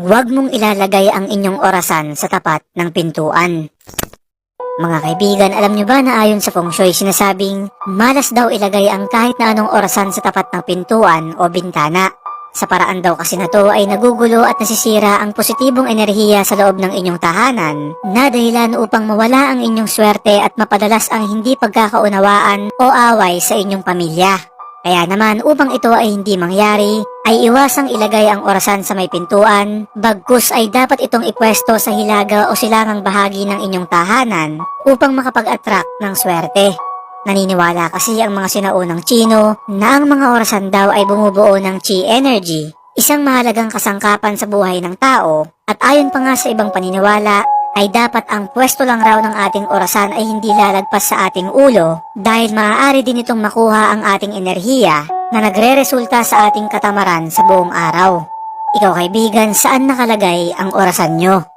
Huwag mong ilalagay ang inyong orasan sa tapat ng pintuan. Mga kaibigan, alam nyo ba na ayon sa feng shui sinasabing malas daw ilagay ang kahit na anong orasan sa tapat ng pintuan o bintana. Sa paraan daw kasi na to ay nagugulo at nasisira ang positibong enerhiya sa loob ng inyong tahanan na dahilan upang mawala ang inyong swerte at mapadalas ang hindi pagkakaunawaan o away sa inyong pamilya. Kaya naman upang ito ay hindi mangyari, ay iwasang ilagay ang orasan sa may pintuan, bagkus ay dapat itong ipwesto sa hilaga o silangang bahagi ng inyong tahanan upang makapag-attract ng swerte. Naniniwala kasi ang mga sinaunang Chino na ang mga orasan daw ay bumubuo ng chi energy, isang mahalagang kasangkapan sa buhay ng tao at ayon pa nga sa ibang paniniwala ay dapat ang pwesto lang raw ng ating orasan ay hindi lalagpas sa ating ulo dahil maaari din itong makuha ang ating enerhiya na nagre-resulta sa ating katamaran sa buong araw. Ikaw kaibigan, saan nakalagay ang orasan nyo?